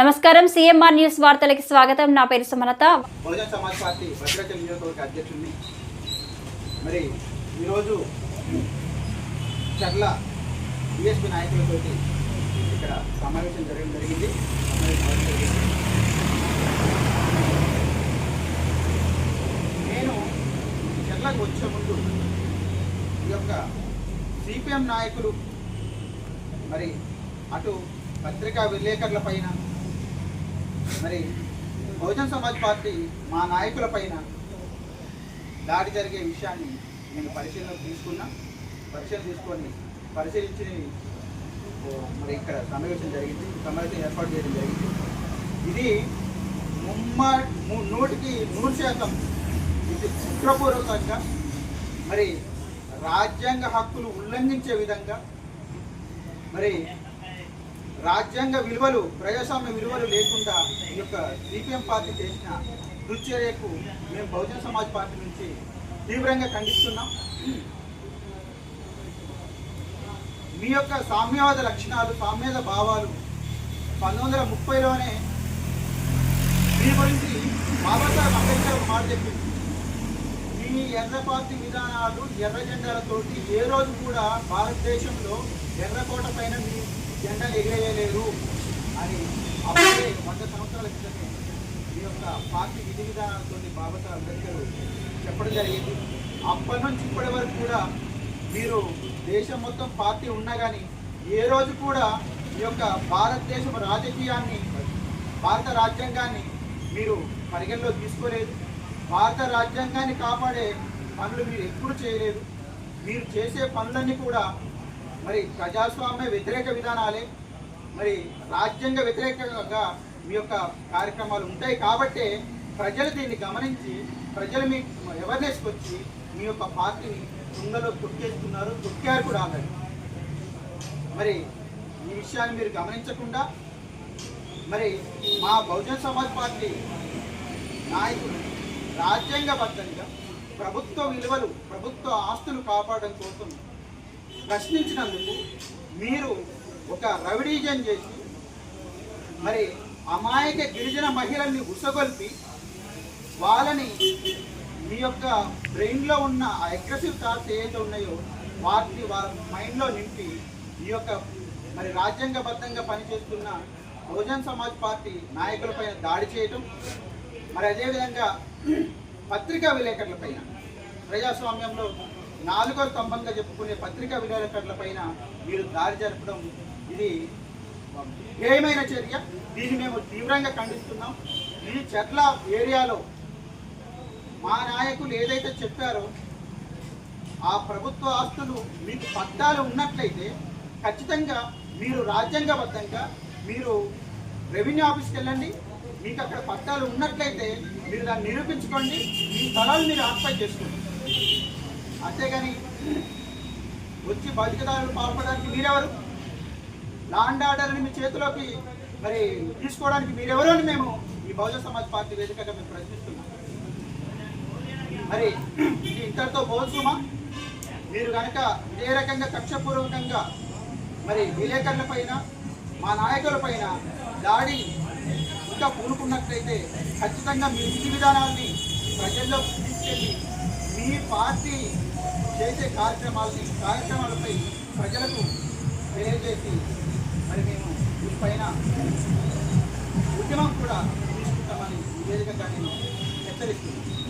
నమస్కారం CMR news వార్తలకి స్వాగతం. నా పేరు సుమలత. బహుజన్ సమాజ్ పార్టీ భద్రాచల నియోజకవర్గ అధ్యక్షుడిని. మరి ఈరోజు చర్ల బిఎస్పీ నాయకులతో ఇక్కడ సమావేశం జరగడం జరిగింది సమావేశం జరిగింది. నేను చర్లకు వచ్చే ముందు ఈ యొక్క సిపిఎం నాయకులు మరి అటు పత్రికా విలేకరుల పైన మరి బహుజన్ సమాజ్ పార్టీ మా నాయకుల పైన దాడి జరిగే విషయాన్ని నేను పరిశీలనకు తీసుకున్నా. పరిశీలన తీసుకొని పరిశీలించి మరి ఇక్కడ సమావేశం జరిగింది. సమావేశం ఏర్పాటు చేయడం జరిగింది. ఇది ముమ్మ నూటికి నూరు శాతం ఇది కుట్రపూర్వకంగా మరి రాజ్యాంగ హక్కులు ఉల్లంఘించే విధంగా మరి రాజ్యాంగ విలువలు ప్రజాస్వామ్య విలువలు లేకుండా ఈ యొక్క సిపిఎం పార్టీ చేసిన దుశ్చర్యకు మేము బహుజన సమాజ్ పార్టీ నుంచి తీవ్రంగా ఖండిస్తున్నాం. మీ యొక్క సామ్యవాద లక్షణాలు సామ్యవాద భావాలు పంతొమ్మిది వందల ముప్పైలోనే మీ గురించి బాబాసాహెబ్ అంబేద్కర్ మాట చెప్పింది. మీ ఎర్ర పార్టీ విధానాలు ఎర్ర జెండాలతోటి ఏ రోజు కూడా భారతదేశంలో ఎర్రకోట పైన మీ జెండాలు ఎగిరేయలేరు అని అప్పుడే వంద సంవత్సరాల క్రితమే ఈ యొక్క పార్టీ విధి విధానాలతో బాబా అంబేద్కర్ చెప్పడం జరిగింది. అప్పటి నుంచి ఇప్పటి వరకు కూడా మీరు దేశం మొత్తం పార్టీ ఉన్నా కానీ ఏ రోజు కూడా ఈ యొక్క భారతదేశం రాజకీయాన్ని భారత రాజ్యాంగాన్ని మీరు పరిగణలో తీసుకోలేదు. భారత రాజ్యాంగాన్ని కాపాడే పనులు మీరు ఎప్పుడు చేయలేదు. మీరు చేసే పనులన్నీ కూడా మరి ప్రజాస్వామ్య వ్యతిరేక విధానాలే మరి రాజ్యాంగ వ్యతిరేకంగా మీ యొక్క కార్యక్రమాలు ఉంటాయి కాబట్టే ప్రజలు దీన్ని గమనించి ప్రజలు మీ అవేర్నెస్కి వచ్చి మీ యొక్క పార్టీని తుంగలో తొక్కేస్తున్నారు తొక్కారు కూడా ఆల్రెడీ. మరి ఈ విషయాన్ని మీరు గమనించకుండా మరి మా బహుజన్ సమాజ్ పార్టీ నాయకులు రాజ్యాంగబద్ధంగా ప్రభుత్వ విలువలు ప్రభుత్వ ఆస్తులు కాపాడడం కోసం ప్రశ్నించినందుకు మీరు ఒక రవిడీజన్ చేసి మరి అమాయక గిరిజన మహిళల్ని ఉసగొల్పి వాళ్ళని మీ యొక్క బ్రెయిన్లో ఉన్న అగ్రెసివ్ థాట్స్ ఏదైతే ఉన్నాయో వాటిని వాళ్ళ మైండ్లో నింపి ఈ యొక్క మరి రాజ్యాంగబద్ధంగా పనిచేస్తున్న బహుజన్ సమాజ్ పార్టీ నాయకులపైన దాడి చేయటం మరి అదేవిధంగా పత్రికా విలేకరులపైన ప్రజాస్వామ్యంలో నాలుగో స్తంభంగా చెప్పుకునే పత్రికా విలేకరుల పైన మీరు దారి జరపడం ఇది ఏమైన చర్య. దీన్ని మేము తీవ్రంగా ఖండిస్తున్నాం. ఈ చెట్ల ఏరియాలో మా నాయకులు ఏదైతే చెప్పారో ఆ ప్రభుత్వ ఆస్తులు మీకు పట్టాలు ఉన్నట్లయితే ఖచ్చితంగా మీరు రాజ్యాంగబద్ధంగా మీరు రెవెన్యూ ఆఫీస్కి వెళ్ళండి. మీకు అక్కడ పట్టాలు ఉన్నట్లయితే మీరు దాన్ని నిరూపించుకోండి. మీ స్థలాలు మీరు ఆక్యుపై చేసుకోండి. అంతేగాని వచ్చి బతికదారులు పాల్పడడానికి మీరెవరు? లాండ్ ఆర్డర్ని మీ చేతిలోకి మరి తీసుకోవడానికి మీరెవరు అని మేము ఈ బహుజన సమాజ్ పార్టీ వేదికగా మేము ప్రశ్నిస్తున్నాం. మరి ఇది ఇంతటితో బోల్సుమా మీరు కనుక ఇదే రకంగా కక్షపూర్వకంగా మరి విలేకరుల పైన మా నాయకుల పైన దాడి ఇంకా పూనుకున్నట్లయితే ఖచ్చితంగా మీ విధి విధానాన్ని ప్రజల్లో తీసుకెళ్ళి మీ పార్టీ చేసే కార్యక్రమాలని కార్యక్రమాలపై ప్రజలకు తెలియజేసి మరి మేము దీనిపైన ఉద్యమం కూడా తీసుకుంటామని ఈ వేదికగా నేను హెచ్చరిస్తున్నాను.